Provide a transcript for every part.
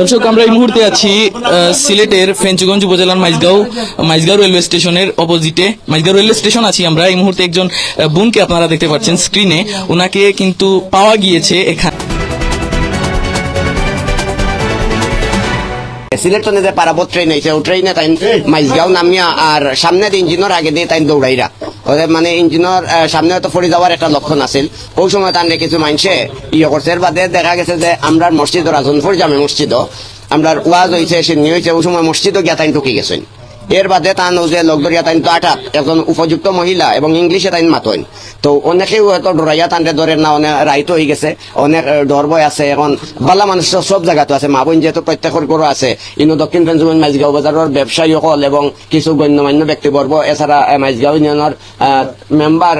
দর্শক, আমরা এই মুহূর্তে আছি সিলেটের ফেঞ্চুগঞ্জ উপজেলার মাইজগাঁও মাইজগাঁও রেলওয়ে স্টেশনের অপোজিটে। মাইজগাঁও রেলওয়ে স্টেশন আছি আমরা। এই মুহূর্তে একজন বোনকে আপনারা দেখতে পাচ্ছেন স্ক্রিনে ওনাকে কিন্তু পাওয়া গিয়েছে এখানে। সিলেট তো যে ট্রেন আইছে ও ট্রেনে তাই মাইজগাঁও নামিয়া আর সামনে ইঞ্জিনের আগে দিয়ে তাই দৌড়াইরা। ওদের মানে ইঞ্জিনের সামনে তো পড়ে যাওয়ার একটা লক্ষণ আছিল। ওই সময় তার কিছু মানছে ইয়ে করছে। এর বাদে দেখা গেছে যে আমরা মসজিদ রাজনপুর জামে মসজিদ আমরা ওয়াজ হয়েছে সিন্নি হয়েছে ওই সময় মসজিদও গিয়া তাই ঢুকি গেছেন। এর বাদে তান যে লোকদরিয়া তাইন তো আটাত একজন উপযুক্ত মহিলা এবং ইংলিশে তাইন মাতইন। তো অনেকেই হয়তো ডরাইয়া তানরে ধরে না অনেক রাইত হয়ে গেছে, অনেক ডর ভয় আছে, এখন বালা মানুষ সব জায়গাতে আছে, মা বোন যেহেতু প্রত্যেকের গরু আছে। ইনো দক্ষিণ পেঞ্চুগঞ্জ মাইজগাঁও বাজারের ব্যবসায়ী সকল এবং কিছু গণ্যমান্য ব্যক্তিবর্গ এছাড়া মাইজগাঁও ইউনিয়নের মেম্বার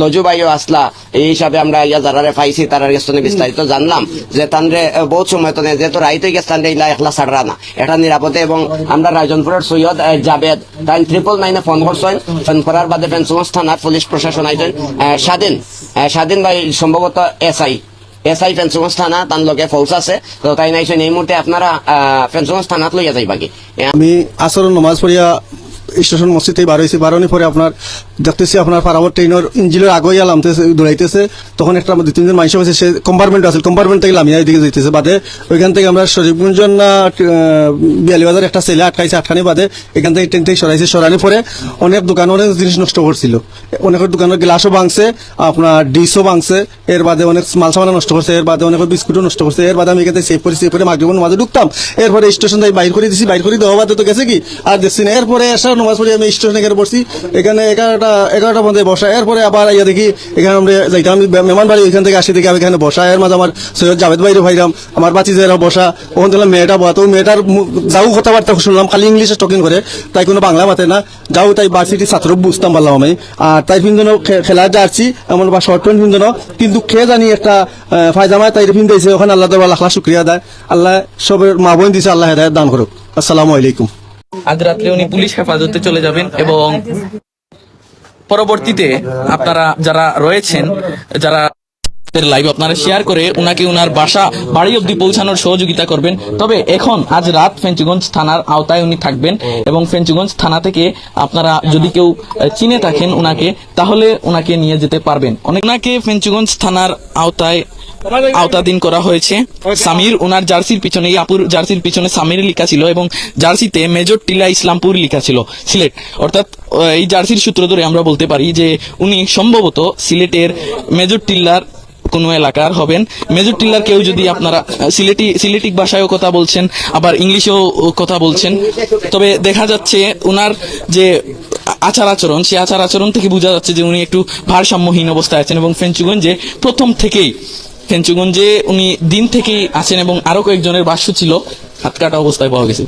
লজুবাইও আসলা এই হিসাবে আমরা ইয়া যারা পাইছি তারা গেস্তনে বিস্তারিত জানলাম যে তানরে বহুত সময় তো যেহেতু রাইত হয়ে গেছে তানরে ইলা একলা ছাড়রা না। এটা নিরাপদে এবং আমরা রায়জনপুরের সৈয়দ জাবেদ তাই ট্রিপল নাইনে ফোন করছেন। ফোন করার বাদে ফেন্সগঞ্জ থানার পুলিশ প্রশাসন আইছেন। স্বাধীন। স্বাধীন ভাই সম্ভবত এসআই। এসআই ফেন্সগঞ্জ থানা, তার লোকে ফৌজ আছে। তো তাই নাইছেন, এই মুহূর্তে আপনারা ফেন্সগঞ্জ থানাত লইয়া যাই বাকি আমি আসর নমাজ পড়িয়া স্টেশন মসজিদ থেকে বার বারোনি পরে আপনার দেখতেছি আপনার পারাবর ট্রেনের ইঞ্জিনের আগেই লামতেছে দৌড়াইতেছে। তখন একটা আমার দুই, তিনজন মানুষ হয়েছে সে কম্পার্টমেন্ট আছে কম্পার্টমেন্ট থেকে লামিয়া এদিকে যেতেছে বাদে। ওইখান থেকে আমরা শরীফগঞ্জ না বিয়ালিবাজার একটা ছেলে আটকাইছে আটকানি বাদে। এখান থেকে ট্রেন থেকে সরাইছে। সরানি পরে অনেক দোকান অনেক জিনিস নষ্ট করছিল। অনেকের দোকানের গ্লাসও ভাঙছে, আপনার ডিশও ভাঙছে, এর বাদে অনেক মাল সামান নষ্ট করছে, এর বাদে অনেক বিস্কুটও নষ্ট করছে, এর বাদে আমি এখানে সেভ করি সেভ করে মাগরিবন মাঝে ঢুকতাম। এরপরে স্টেশন থেকে বাইর করে দিছি, বাইর করে দেওয়া বাদে তো গেছে কি? আর দেখছি না। এরপরে এসে নমাজ পড়ি আমি স্টেশনে গিয়ে বসছি এখানে এগারোটা এগারোটা পর্যন্ত বসা এরপরে আবার ইয়া দেখি, এখানে আমরা যাইতাম, মেহমান বাড়ি ওইখান থেকে আসি দেখি আমি এখানে বসা এর মাঝে আমার সৈয়দ জাভেদ ভাইরে ভাইরাম, আমার বাচ্চি যারা বসা। ওখান থেকে মেয়েটা বসা। তো মেয়েটার যাও কথাবার্তা শুনলাম, খালি ইংলিশে টকিং করে। তাই কোনো বাংলা মাতে না। যাও তাই বার্সিটি ছাত্র বুঝতাম পারলাম আমি। আর তাই পিন্দনো খেলা যাচ্ছি এমন বা শর্ট প্যান্ট পিন্দনো কিন্তু খেয়ে জানি একটা ফায়জামায় তাই পিন্দাইছে ওখানে আল্লাহ লাখ শুক্রিয়া দেয় আল্লাহ সবের মা বোন দিছে, আল্লাহ হেদায়ত দান করুক। আসসালামু আলাইকুম। আজ রাত্রে উনি পুলিশ হেফাজতে চলে যাবেন এবং পরবর্তীতে আপনারা যারা রয়েছেন, যারা লাইভ আপনারা শেয়ার করে উনাকে উনার বাসা বাড়ি অব্দি পৌঁছানোর সহযোগিতা করবেন। তবে এখন আজ রাত ফেঞ্চুগঞ্জ থানার আওতায় উনি থাকবেন এবং ফেঞ্চুগঞ্জ থানা থেকে আপনারা যদি কেউ চিনে থাকেন উনাকে, তাহলে উনাকে নিয়ে যেতে পারবেন। অনেক ফেঞ্চুগঞ্জ থানার আওতায় আওতাধীন করা হয়েছে। সামির ওনার জার্সির পিছনে এই আপুর জার্সির পিছনে সামির লেখা ছিল এবং জার্সিতে মেজর টিলা ইসলামপুর লেখা ছিল, সিলেট। অর্থাৎ এই জার্সির সূত্র ধরে আমরা বলতে পারি যে উনি সম্ভবত সিলেটের মেজর টিল্লার কোনো এলাকার হবেন। মেজর টিল্লার কেউ যদি আপনারা সিলেটি, সিলেটিক ভাষায়ও কথা বলছেন, আবার ইংলিশেও কথা বলছেন, তবে দেখা যাচ্ছে ওনার যে আচার আচরণ সেই আচার আচরণ থেকে বোঝা যাচ্ছে যে উনি একটু ভারসাম্যহীন অবস্থায় আছেন এবং ফেঞ্চুগঞ্জে প্রথম থেকেই ফেঞ্চুগঞ্জে উনি দিন থেকেই আছেন এবং আরও কয়েকজনের বাস্য ছিল। হাত কাটা অবস্থায় পাওয়া গেছে।